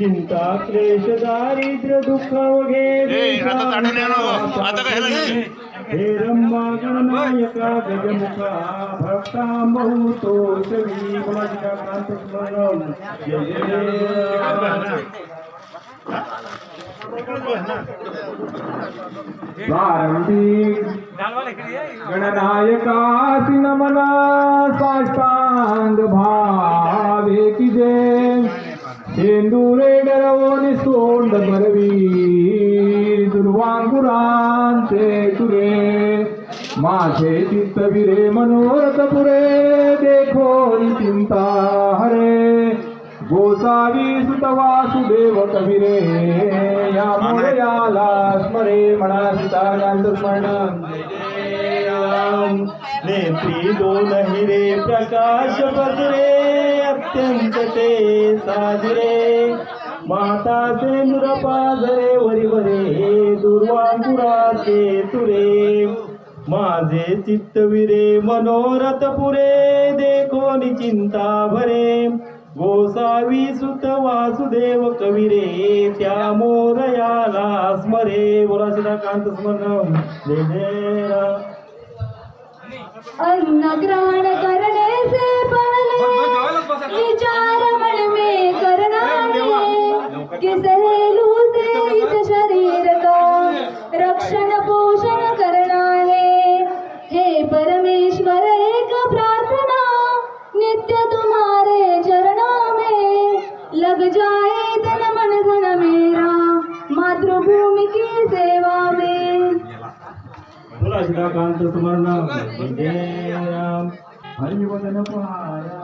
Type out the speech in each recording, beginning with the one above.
चिंता क्लेश दारिद्र्य दुःख वगैरे? हे रंबा गणनायका गजमुखा भक्ता बहुतो शवी गुणाधिका कांत स्मरण जय जय राम. वारंती गणनायकासी नमना साष्टांग भावे की जय शेंदुरे डरवून सोंड बरवी दुर्वांकुरांचे तुरे माझे चित्तविरे मनोरथ पुरे देखो चिंता हरे गोसावी सुत वासुदेव कविरे या मोरयाला स्मरे म्हणा सीताकांत स्मरण नेत्री दोन हिरे प्रकाश पसरे अत्यंत ते साजरे. माताचे ते वरी वरिवरे दुर्वांकुराचे तुरे. माझे चित्तविरे मनोरथ पुरे देखो चिंता भरे गोसावी सुत वासुदेव कविरे त्या मोरयाला स्मरे. बोला स्मरण. जय जय राम अन्न ग्रहण करने से पहले विचार मन में करना है कि सहेलू बोला सीताकांत स्मरण जय राम हरिवदन पहारा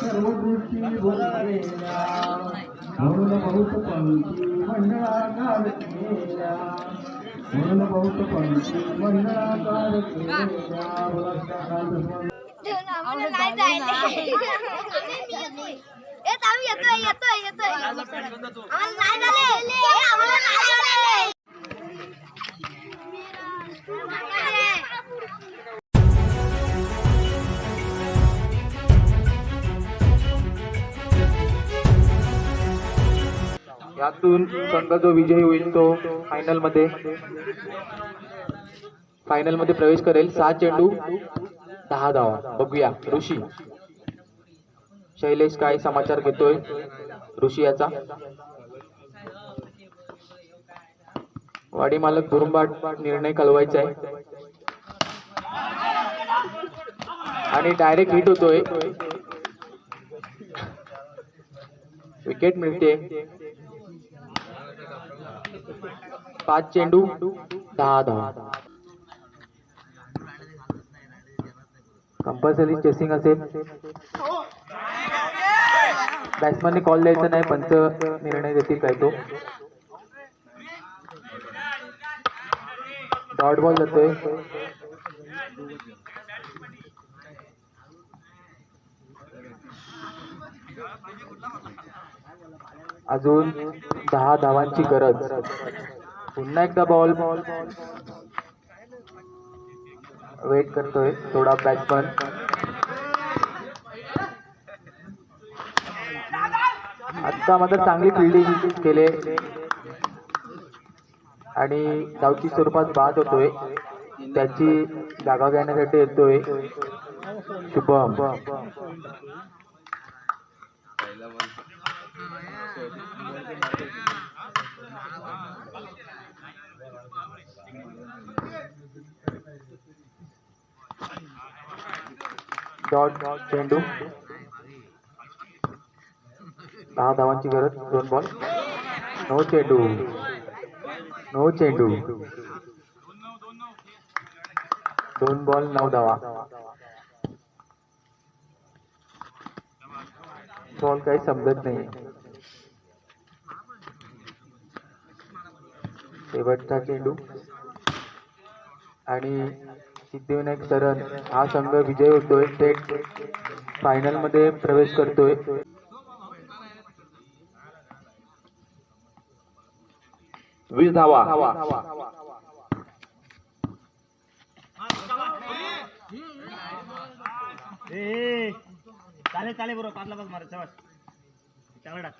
सर्व दृष्टी भरलेल्या म्हणून बहुत पंक्ती मंडळाकार केल्या म्हणून बहुत पंक्ती मंडळाकार केल्या बोला सीताकांत स्मरण आम्हाला नाही जायले येत आम्ही येतोय येतोय येतोय आम्हाला नाही झाले ए, आम्हाला नाही यातून संघ जो विजयी होईल तो फायनलमध्ये फायनलमध्ये प्रवेश करेल. सहा चेंडू दहा धावा. बघूया. ऋषी. शैलेश काय समाचार घेतोय? ऋषी याचा. वाडी मालक दुरुंबाट निर्णय कळवायचा आहे. आणि डायरेक्ट हिट होतोय. विकेट मिळते. पाच चेंडू दहा दहा. कंपल्सरी चेसिंग असेल. बॅट्समॅनने कॉल द्यायचा नाही पंच निर्णय देतील काय तो. डॉट बॉल जातोय. अजून दहा धावांची गरज. पुन्हा एकदा बॉल वेट करतोय थोडा बॅट्समन आता मात्र चांगली फिल्डिंग केले. आणि गावची स्वरूपात बाद होतोय. त्याची जागा घेण्यासाठी येतोय. शुभम. डॉट चेंडू दहा गरज दोन बॉल नो चेंडू नो चेंडू दोन बॉल नऊ धावा बॉल शेवटचा चेंडू. आणि सिद्धिविनायक शरण हा संघ विजय होतोय. थेट फायनलमध्ये प्रवेश करतोय. वीस धावा चालेल चालेल बरोबर पाचला पाच मारा चवट चांगला टाक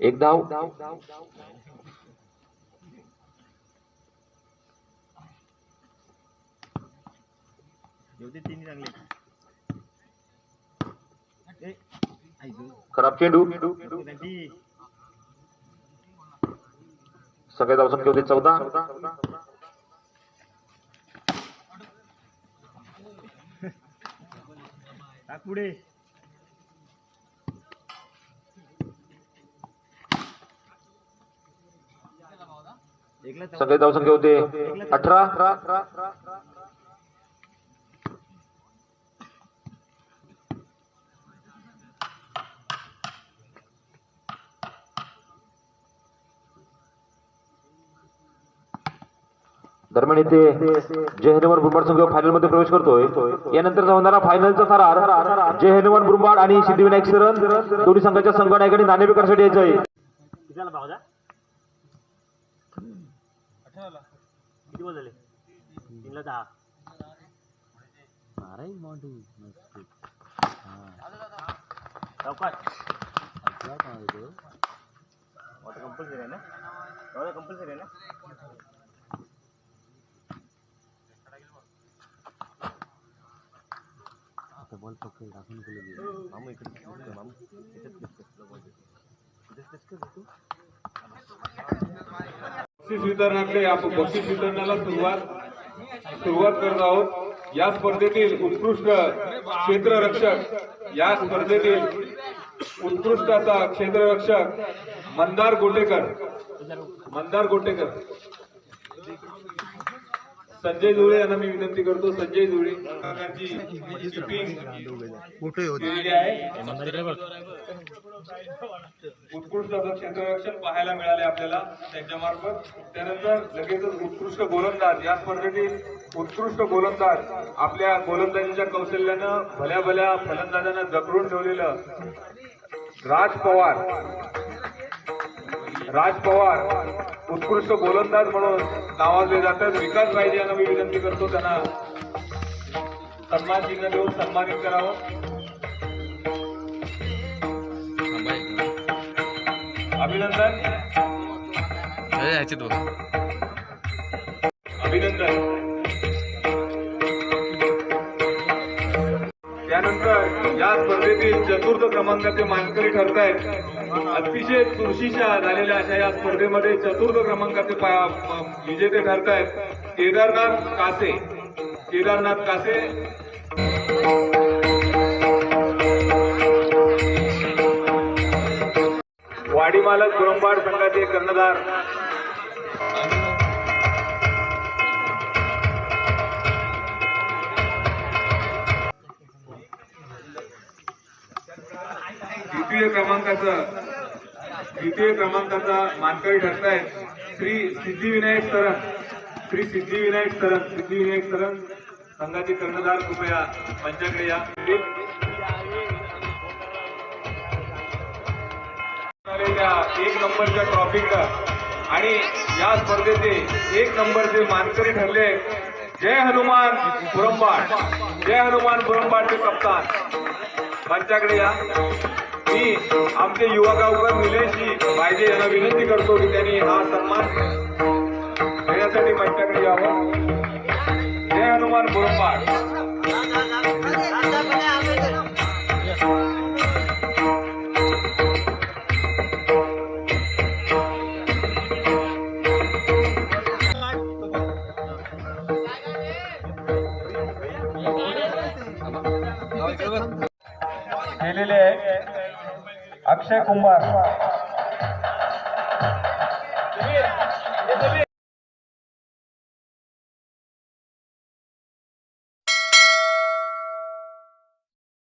एक धाव खराब चेंडू सगळे धावसंख्या होते चौदा? पुढे. सगळे धावसंख्या होते अठरा? दरम्यान इथे जय हनुमान बुरबाड संघ फायनलमध्ये प्रवेश करतोय. यानंतर होणारा फायनलचा थरार जय हनुमान बुरबाड आणि सिद्धिविनायक सरन दोन्ही संघाच्या संघ नायकांनी नाणेफेक करण्यासाठी यायचं आहे? कितीला भाऊ किती बोल झाले तीनला दहा सावकाश कंपल्सरी आहे ना एवढा कंपल्सरी आहे ना बक्षीस वितरणाकडे आपण बक्षीस वितरणाला सुरुवात सुरुवात करत आहोत. या स्पर्धेतील उत्कृष्ट क्षेत्ररक्षक या स्पर्धेतील उत्कृष्ट असा क्षेत्ररक्षक मंदार गोटेकर. मंदार गोटेकर. संजय जुळे यांना मी विनंती करतो संजय जुळे उत्कृष्ट असं क्षेत्ररक्षण पाहायला मिळाले आपल्याला त्यांच्या मार्फत त्यानंतर लगेचच उत्कृष्ट गोलंदाज या स्पर्धेतील उत्कृष्ट गोलंदाज आपल्या गोलंदाजीच्या कौशल्यानं भल्या भल्या फलंदाजांना जखडून ठेवलेलं राज पवार. राज पवार उत्कृष्ट गोलंदाज म्हणून नावाजले जातात. विकास पाहिजे यांना मी विनंती करतो. त्यांना सन्मान चिन्ह देऊन सन्मानित करावं. अभिनंदन. अभिनंदन. त्यानंतर या स्पर्धेतील चतुर्थ क्रमांकाचे मानकरी ठरत आहेत अतिशय चुरशीच्या झालेल्या अशा या स्पर्धेमध्ये चतुर्थ क्रमांकाचे पा- विजेते ठरत आहेत केदारनाथ कासे. केदारनाथ कासे. वाडीमालक गुरंबाड संघाचे कर्णधार. क्रमांकाचा द्वितीय क्रमांकाचा मानकरी ठरतायत श्री सिद्धिविनायक सरन. श्री सिद्धिविनायक सरन सिद्धिविनायक सरन. संघाचे कर्णधार कृपया मंचाकडे या. एक नंबरच्या ट्रॉफीचा आणि या स्पर्धेचे एक नंबरचे मानकरी ठरले जय हनुमान पुरंबाड. जय हनुमान पुरंबाडचे कप्तान. मंचाकडे या. मी आमचे युवा गावकर निलेशजी पाहिजे यांना विनंती करतो की त्यांनी हा सन्मान देण्यासाठी मंचाकडे यावं. जय हनुमान पुरंबाड केलेले आहे अक्षय कुमार.